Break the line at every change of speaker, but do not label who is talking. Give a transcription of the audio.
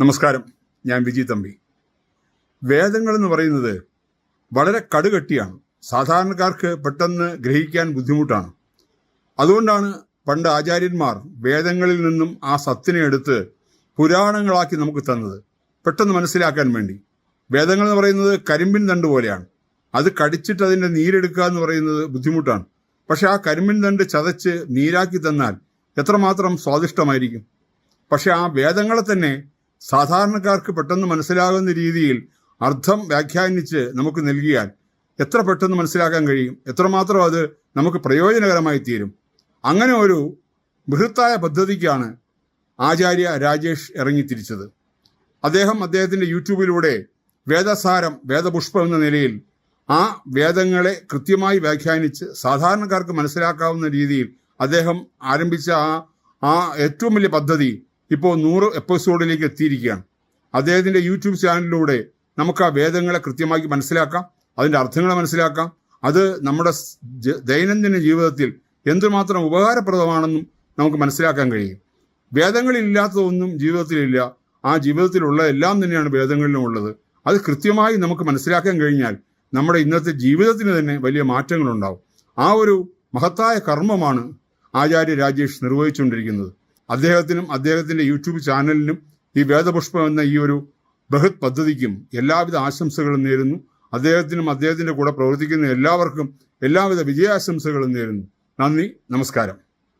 നമസ്കാരം. ഞാൻ വിജി തമ്പി. വേദങ്ങൾ എന്ന് പറയുന്നത് വളരെ കടുകട്ടിയാണ്. സാധാരണക്കാർക്ക് പെട്ടെന്ന് ഗ്രഹിക്കാൻ ബുദ്ധിമുട്ടാണ്. അതുകൊണ്ടാണ് പണ്ട് ആചാര്യന്മാർ വേദങ്ങളിൽ നിന്നും ആ സത്തിനെ എടുത്ത് പുരാണങ്ങളാക്കി നമുക്ക് തന്നത്. പെട്ടെന്ന് മനസ്സിലാക്കാൻ വേണ്ടി. വേദങ്ങൾ എന്ന് പറയുന്നത് കരിമ്പിൻ തണ്ട് പോലെയാണ്. അത് കടിച്ചിട്ട് അതിന്റെ നീരെടുക്കുക എന്ന് പറയുന്നത് ബുദ്ധിമുട്ടാണ്. പക്ഷെ ആ കരിമ്പിൻ തണ്ട് ചതച്ച് നീരാക്കി തന്നാൽ എത്രമാത്രം സ്വാദിഷ്ടമായിരിക്കും. പക്ഷെ ആ വേദങ്ങളെ തന്നെ സാധാരണക്കാർക്ക് പെട്ടെന്ന് മനസ്സിലാകുന്ന രീതിയിൽ അർത്ഥം വ്യാഖ്യാനിച്ച് നമുക്ക് നൽകിയാൽ എത്ര പെട്ടെന്ന് മനസ്സിലാക്കാൻ കഴിയും? എത്രമാത്രം അത് നമുക്ക് പ്രയോജനകരമായി തീരും? അങ്ങനെ ഒരു ബൃഹത്തായ പദ്ധതിക്കാണ് ആചാര്യ രാജേഷ് ഇറങ്ങിത്തിരിച്ചത്. അദ്ദേഹം അദ്ദേഹത്തിന്റെ യൂട്യൂബിലൂടെ വേദസാരം വേദപുഷ്പം എന്ന നിലയിൽ ആ വേദങ്ങളെ കൃത്യമായി വ്യാഖ്യാനിച്ച് സാധാരണക്കാർക്ക് മനസ്സിലാക്കാവുന്ന രീതിയിൽ അദ്ദേഹം ആരംഭിച്ച ആ ആ ഏറ്റവും വലിയ പദ്ധതി ഇപ്പോൾ നൂറ് എപ്പിസോഡിലേക്ക് എത്തിയിരിക്കുകയാണ്. അദ്ദേഹത്തിന്റെ യൂട്യൂബ് ചാനലിലൂടെ നമുക്ക് ആ വേദങ്ങളെ കൃത്യമായി മനസ്സിലാക്കാം അതിന്റെ അർത്ഥങ്ങളെ മനസ്സിലാക്കാം. അത് നമ്മുടെ ദൈനംദിന ജീവിതത്തിൽ എന്തുമാത്രം ഉപകാരപ്രദമാണെന്നും നമുക്ക് മനസ്സിലാക്കാൻ കഴിയും. വേദങ്ങളില്ലാത്തതൊന്നും ജീവിതത്തിലില്ല. ആ ജീവിതത്തിലുള്ള എല്ലാം തന്നെയാണ് വേദങ്ങളിലും ഉള്ളത്. അത് കൃത്യമായി നമുക്ക് മനസ്സിലാക്കാൻ കഴിഞ്ഞാൽ നമ്മുടെ ഇന്നത്തെ ജീവിതത്തിന് തന്നെ വലിയ മാറ്റങ്ങളുണ്ടാവും. ആ ഒരു മഹത്തായ കർമ്മമാണ് ആചാര്യ രാജേഷ് നിർവഹിച്ചുകൊണ്ടിരിക്കുന്നത്. അദ്ദേഹത്തിനും അദ്ദേഹത്തിന്റെ യൂട്യൂബ് ചാനലിനും ഈ വേദപുഷ്പം എന്ന ഈ ഒരു ബൃഹത് പദ്ധതിക്കും എല്ലാവിധ ആശംസകളും നേരുന്നു. അദ്ദേഹത്തിനും അദ്ദേഹത്തിന്റെ കൂടെ പ്രവർത്തിക്കുന്ന എല്ലാവർക്കും എല്ലാവിധ വിജയാശംസകളും നേരുന്നു. നന്ദി നമസ്കാരം.